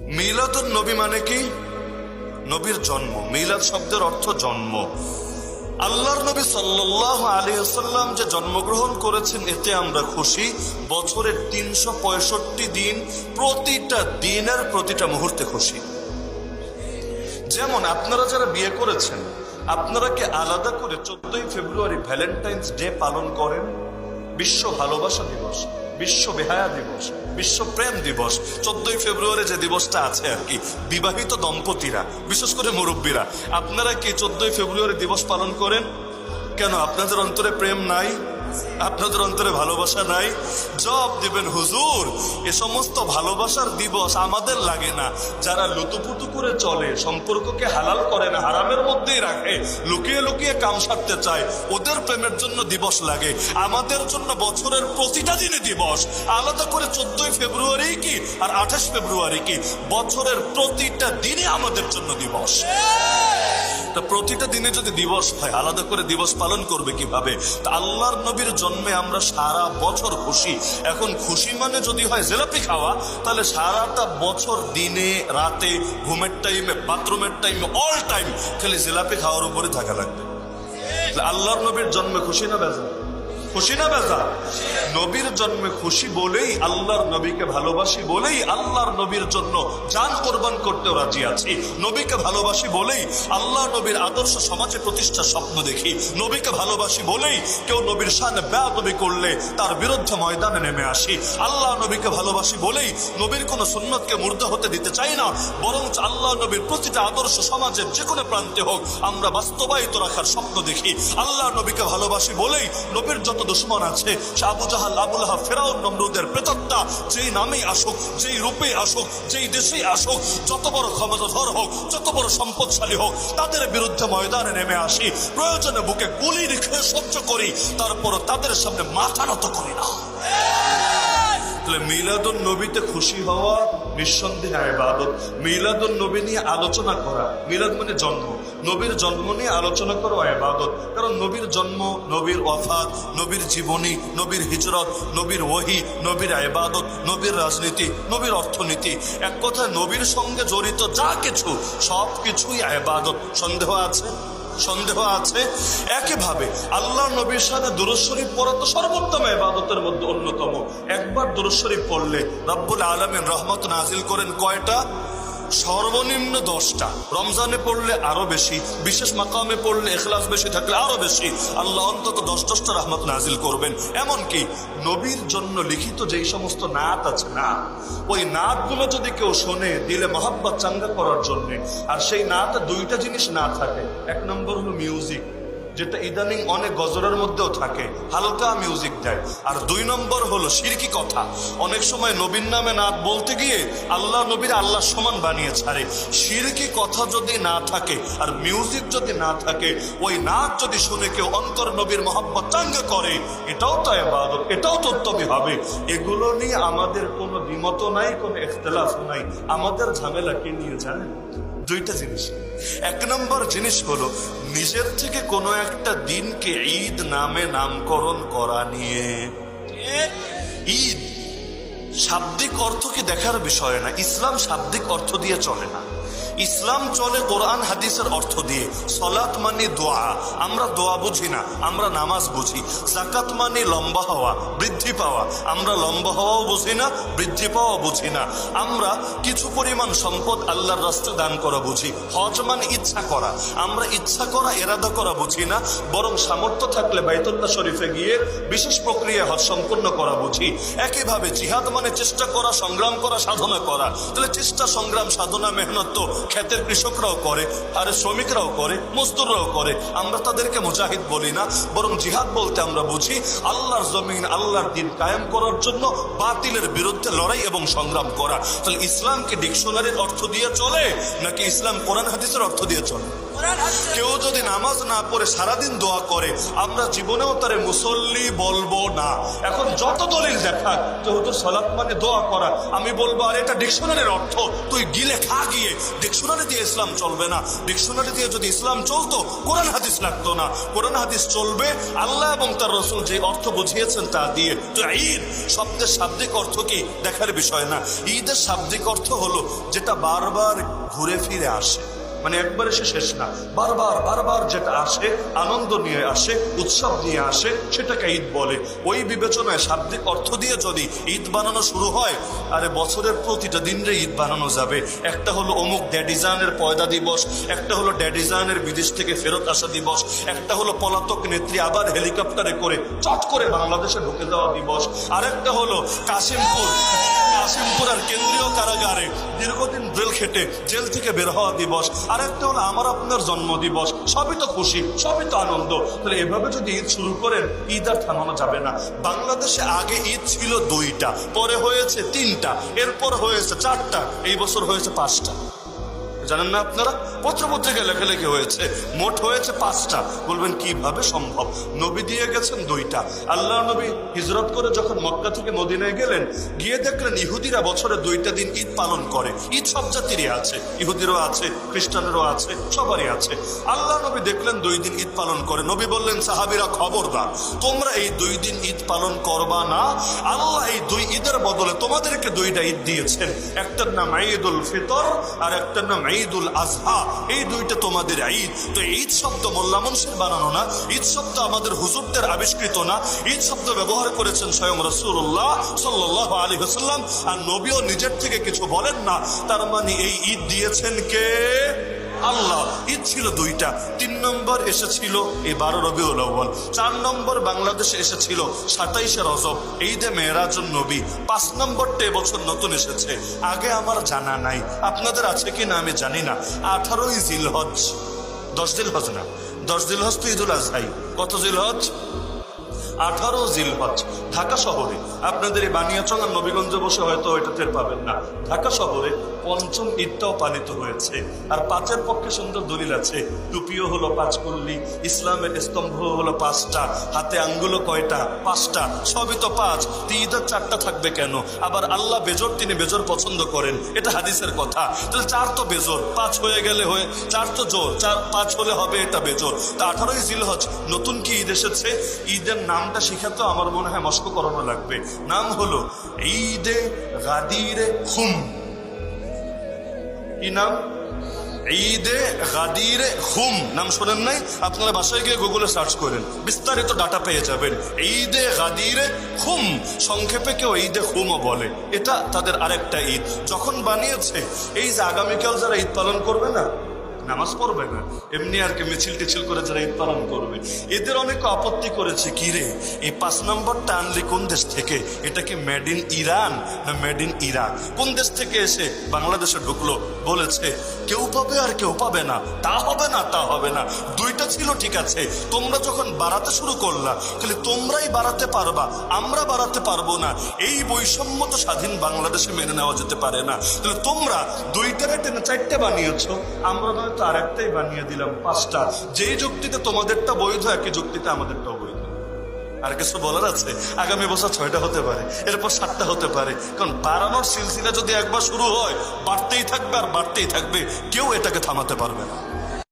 মিলাদুন নবী মানে কি? নবীর জন্ম। মিলাদ শব্দের অর্থ জন্ম। আল্লাহর নবী সাল্লাহ আলিয়াল্লাম যে জন্মগ্রহণ করেছেন, এতে আমরা খুশি। বছরের তিনশো পঁয়ষট্টি দিন, প্রতিটা দিনের প্রতিটা মুহূর্তে খুশি। যেমন আপনারা যারা বিয়ে করেছেন, আপনারা কি আলাদা করে চোদ্দই ফেব্রুয়ারি ভ্যালেন্টাইন্স ডে পালন করেন? বিশ্ব ভালোবাসা দিবস, বিশ্ব বেহায়া দিবস। বিশ্ব প্রেম দিবস। চোদ্দই ফেব্রুয়ারি যে দিবসটা আছে আর কি, বিবাহিত দম্পতিরা, বিশেষ করে মুরব্বীরা, আপনারা কি চোদ্দই ফেব্রুয়ারি দিবস পালন করেন? কেন আপনাদের অন্তরে প্রেম নাই? আপনাদের অন্তরে ভালোবাসা নাই? জব দিবেন, হুজুর, এ সমস্ত ভালোবাসার দিবস আমাদের লাগে না। যারা লুতুপুতু করে চলে, সম্পর্ককে হালাল করে না, হারামের মধ্যেই রাখে। লুকিয়ে লুকিয়ে কাম সারতে চায়। ওদের প্রেমের জন্য দিবস লাগে। আমাদের জন্য বছরের প্রতিটা দিনে দিবস। আলাদা করে চোদ্দই ফেব্রুয়ারি কি আর আঠাশ ফেব্রুয়ারি কি? বছরের প্রতিটা দিনে আমাদের জন্য দিবস। তা প্রতিটা দিনে যদি দিবস হয়, আলাদা করে দিবস পালন করবে কীভাবে? তা আল্লাহর নবীর জন্মে আমরা সারা বছর খুশি। এখন খুশি মানে যদি হয় জেলাপি খাওয়া, তাহলে সারাটা বছর দিনে, রাতে, ঘুমের টাইমে বাথরুমের টাইমে অল টাইম খালি জেলাপি খাওয়ার উপরে থাকা লাগবে। আল্লাহর নবীর জন্মে খুশি না বেজা খুশি না বেজা? নবীর জন্মে খুশি বলেই আল্লাহর নবীকে ভালোবাসি বলেই আল্লাহর নবীর জন্য জান কোরবান করতেও রাজি আছি। নবীকে ভালোবাসি বলেই আল্লাহ নবীর আদর্শ সমাজে প্রতিষ্ঠার স্বপ্ন দেখি। নবীকে ভালোবাসি বলেই কেউ নবীর সামনে নবী করলে তার বিরুদ্ধে ময়দানে নেমে আসি। আল্লাহ নবীকে ভালোবাসি বলেই নবীর কোন সুন্নতকে মূর্ধ হতে দিতে চাই না। বরং আল্লাহ নবীর প্রতিটা আদর্শ সমাজের যে কোনো প্রান্তে হোক আমরা বাস্তবায়িত রাখার স্বপ্ন দেখি। আল্লাহ নবীকে ভালোবাসি বলেই নবীর যত দুশ্মন আছে। আবু জাহাল আবুল হাব ফেরাউন, নমরুদের প্রেতত্তা, যেই নামেই আসুক, যেই রূপে আসুক, যেই দেশেই আসুক, যত বড় ক্ষমতাধর হোক, যত বড় সম্পদশালী হোক, তাদের বিরুদ্ধে ময়দানে নেমে আসি, প্রয়োজনে বুকে গুলি রেখে সহ্য করি, তারপর তাদের সামনে মাথা নত করি না। তাহলে মিলাদুন নবীতে খুশি হওয়া নিঃসন্দেহে ইবাদত মিলাদুন নবী নিয়ে আলোচনা করা, মিলাদ মানে জন্ম। নবীর জন্ম নিয়ে আলোচনা করো ইবাদত। কারণ নবীর জন্ম, নবীর ওয়াফাত নবীর জীবনী, নবীর হিজরত, নবীর ওহি, নবীর ইবাদত, নবীর রাজনীতি, নবীর অর্থনীতি। এক কথায় নবীর সঙ্গে জড়িত যা কিছু, সব কিছুই ইবাদত। সন্দেহ আছে? সন্দেহ আছে? একইভাবে আল্লাহ নবীর সাথে দুরুশরীফ পড়া তো সর্বোত্তম এবাদতের মধ্যে অন্যতম। একবার দুরুশরীফ পড়লে রব্বুল আলমেন রহমত নাজিল করেন কয়টা? সর্বনিম্ন দশটা। রমজানে পড়লে আরও বেশি, বিশেষ মাকামে পড়লে এখলাস বেশি থাকলে আরও বেশি। আল্লাহ অন্তত দশ দশটা রহমত নাজিল করবেন। এমনকি নবীর জন্য লিখিত যেই সমস্ত নাত আছে না, ওই নাতগুলো যদি কেউ শোনে, দিলে মহাব্বত চাঙ্গা করার জন্য। আর সেই নাত দুইটা জিনিস না থাকে। এক নম্বর হলো মিউজিক যেটা ইদানিং অনেক গজরের মধ্যেও থাকে। হালকা মিউজিক দেয়। আর দুই নম্বর হলো সিরকি কথা। অনেক সময় নবীন নামে নাচ বলতে গিয়ে আল্লাহ নবীর আল্লাহ সমান বানিয়ে ছাড়ে। সিরকি কথা যদি না থাকে, আর মিউজিক যদি না থাকে, ওই নাচ যদি শুনে কেউ অন্তর নবীর মোহাম্মত চাঙ্গা করে, এটাও তো এবাদত এটাও তো হবে। এগুলো নিয়ে আমাদের কোনো দ্বিমত নাই, কোনো এখতলাফ নাই। আমাদের ঝামেলা কে নিয়ে জানেন? দুইটা জিনিস। এক নম্বর জিনিস হলো, নিজের থেকে কোনো একটা দিনকে ঈদ নামে নামকরণ করা নিয়ে। ঈদ শাব্দিক অর্থ কি দেখার বিষয় না? ইসলাম শাব্দিক অর্থ দিয়ে চলে না। ইসলাম চলে কোরআন, হাদিসের অর্থ দিয়ে। সলাৎ মানে দোয়া। আমরা দোয়া বুঝি না, আমরা নামাজ বুঝি। জাকাত মানে লম্বা হওয়া, বৃদ্ধি পাওয়া। আমরা লম্বা হওয়াও বুঝি না, বৃদ্ধি পাওয়া বুঝি না। আমরা কিছু পরিমাণ সম্পদ আল্লাহর রাস্তা দান করা বুঝি। হজ মানে ইচ্ছা করা। আমরা ইচ্ছা করা, এরাদা করা বুঝি না, বরং সামর্থ্য থাকলে বাইতুল্লাহ শরীফে গিয়ে বিশেষ প্রক্রিয়া হজ সম্পূর্ণ করা বুঝি। একইভাবে জিহাদ মানে চেষ্টা করা, সংগ্রাম করা, সাধনা করা। তাহলে চেষ্টা, সংগ্রাম, সাধনা, মেহনত তো ক্ষেতের কৃষকরাও করে, আর শ্রমিকরাও করে, মজদুররাও করে। আমরা তাদেরকে মুজাহিদ বলি না, বরং জিহাদ বলতে আমরা বুঝি আল্লাহর জমিন, আল্লাহর দিন কায়েম করার জন্য বাতিলের বিরুদ্ধে লড়াই এবং সংগ্রাম করা। তাহলে ইসলামকে ডিকশনারির অর্থ দিয়ে চলে, নাকি ইসলাম কোরআন হাদিসের অর্থ দিয়ে চলে? কেউ যদি নামাজ না পড়ে সারাদিন দোয়া করে, আমরা জীবনেও তারে মুসল্লি বলব না। এখন যত দলিল দেখাক তো হুজুর সালাত মানে দোয়া করা, আমি বলব, আর, এটা ডিকশনারির অর্থ। তুই গিলে খা গিয়ে, ডিকশনারি দিয়ে ইসলাম চলবে না। ডিকশনারি দিয়ে যদি ইসলাম চলতো, কোরআন হাদিস লাগতো না। কোরআন হাদিস চলবে, আল্লাহ এবং তার রসুল যে অর্থ বুঝিয়েছেন তা দিয়ে। তো ঈদ শব্দের শাব্দিক অর্থ কি? দেখার বিষয় না। ঈদের শাব্দিক অর্থ হলো, যেটা বারবার ঘুরে ফিরে আসে। মানে একবার এসে শেষ না। বারবার বারবার যেটা আসে, আনন্দ নিয়ে আসে, উৎসব নিয়ে আসে, সেটাকে ঈদ বলে। ওই বিবেচনায় শাব্দিক অর্থ দিয়ে যদি ঈদ বানানো শুরু হয়, আরে বছরের প্রতিটা দিনরে ঈদ বানানো যাবে। একটা হলো অমুক ড্যাডিজানের পয়দা দিবস, একটা হলো ড্যাডিজানের বিদেশ থেকে ফেরত আসা দিবস, একটা হলো পলাতক নেত্রী আবার হেলিকপ্টারে করে চট করে বাংলাদেশে ঢুকে যাওয়া দিবস, আরেকটা হলো কাশিমপুর। কাশিমপুর আর কেন্দ্রীয় কারাগারে দীর্ঘদিন জেল খেটে জেল থেকে বের হওয়া দিবস আর একটা হলো আমার আপনার জন্ম দিবস সবই তো খুশি, সবই তো আনন্দ। তাহলে এভাবে যদি ঈদ শুরু করেন, ঈদ আর থামানো যাবে না। বাংলাদেশে আগে ঈদ ছিল দুইটা, পরে হয়েছে তিনটা, এরপর হয়েছে চারটা, এই বছর হয়েছে পাঁচটা। জানেন না আপনারা? পত্রপত্রিকায় লেখালেখি হয়েছে। মোট হয়েছে পাঁচটা। বলবেন, কীভাবে সম্ভব? নবী দিয়ে গেছেন দুইটা। আল্লাহ নবী হিজরত করে যখন মক্কা থেকে মদিনায় গেলেন, গিয়ে দেখলেন ইহুদিরা বছরে দুইটা দিন ঈদ পালন করে। ঈদ সব জাতিরই আছে। ইহুদিরও আছে, খ্রিস্টানেরও আছে, সবারই আছে। আল্লাহ নবী দেখলেন দুই দিন ঈদ পালন করে। নবী বললেন, সাহাবিরা খবরদার। তোমরা এই দুই দিন ঈদ পালন করবা না। আল্লাহ এই দুই ঈদের বদলে তোমাদেরকে দুইটা ঈদ দিয়েছেন। একটার নাম ঈদুল ফিতর আর একটার নাম ঈদুল আজহা, এই দুইটা তোমাদের ঈদ। তো ঈদ শব্দ মোল্লা মানুষের বানানো না, ঈদ শব্দ আমাদের হুজুরদের আবিষ্কৃত না। ঈদ শব্দ ব্যবহার করেছেন স্বয়ং রসুল্লাহ সাল্লাহ আলী হাসাল্লাম আর নবীও নিজের থেকে কিছু বলেন না। তার মানে এই ঈদ দিয়েছেন কে? আল্লাহ, ঈদ ছিল দুইটা। তিন নম্বর এসেছিল এই বারো রবিউল আউ্বাল চার নম্বর বাংলাদেশে এসেছিল সাতাইশে রজব, ঈদে মেয়েরাজুন নবী। পাঁচ নম্বরটা এবছর নতুন এসেছে। আগে আমার জানা নাই। আপনাদের আছে কি না আমি জানি না। আঠারোই জিলহজ। দশ দিল হজ না। দশ দিল হজ তো ঈদুল আজহাই। কত জিল হজ আঠারো জিল জিলহজ। ঢাকা শহরে। আপনাদের এই বানিয়াচং আর নবীগঞ্জে বসে হয়তো এটা টের পাবেন না। ঢাকা শহরে পঞ্চম ঈদটাও পালিত হয়েছে। আর পাঁচের পক্ষে সুন্দর দলিল আছে। টুপিও হলো পাঁচ কল্লি, ইসলামের স্তম্ভ হলো পাঁচটা, হাতে আঙ্গুলো কয়টা? পাঁচটা। সবই তো পাঁচ। তো ঈদের চারটা থাকবে কেন? আবার আল্লাহ বেজর, তিনি বেজর পছন্দ করেন। এটা হাদিসের কথা। তাহলে চার তো বেজর। পাঁচ হয়ে গেলে হয়ে, চার তো জোর। চার, পাঁচ হলে হবে এটা বেজর। তা আঠারোই জিল জিলহজ নতুন কি ঈদ এসেছে? ঈদের নামটা শিখাতে আমার মনে হয় মস্ক করানো লাগবে। নাম হলো ঈদে গাদিরে খুম। কি নাম? ঈদে গাদিরে খুম। নাম শোনেন নাই? আপনারা বাসায় গিয়ে গুগলে সার্চ করেন। বিস্তারিত ডাটা পেয়ে যাবেন। ঈদে গাদিরে খুম। সংক্ষেপে কেউ ঈদে খুমও বলে। এটা তাদের আরেকটা ঈদ। যখন বানিয়েছে, এই যে আগামীকাল যারা ঈদ পালন করবে না নামাজ পড়বে না। এমনি আর কি মিছিল টিছিল করে যারা ঈদ পালন করবে। এদের অনেক আপত্তি করেছে, কি রে? এই পাঁচ নম্বরটা আনলি কোন দেশ থেকে? এটা কি মেড ইন ইরান না মেড ইন ইরাক কোন দেশ থেকে এসে বাংলাদেশে ঢুকলো, বলেছে, কেউ পাবে আর কেউ পাবে না। তা হবে না, তা হবে না। দুইটা ছিল, ঠিক আছে। তোমরা যখন বাড়াতে শুরু করলা তাহলে তোমরাই বাড়াতে পারবা, আমরা বাড়াতে পারব না। এই বৈষম্য তো স্বাধীন বাংলাদেশে মেনে নেওয়া যেতে পারে না। তাহলে তোমরা দুইটা রেটে চারটে বানিয়েছ, আমরা নয়তো আরেকটাই বানিয়ে দিলাম পাঁচটা যেই যুক্তিতে তোমাদেরটা বৈধ, একই যুক্তিতে আমাদেরটাও বৈধ। আর কিছু বলার আছে? আগামী বছর ছয়টা হতে পারে, এরপর সাতটা হতে পারে। কারণ বাড়ানোর সিলসিলা যদি একবার শুরু হয়, বাড়তেই থাকবে আর বাড়তেই থাকবে, কেউ এটাকে থামাতে পারবে না।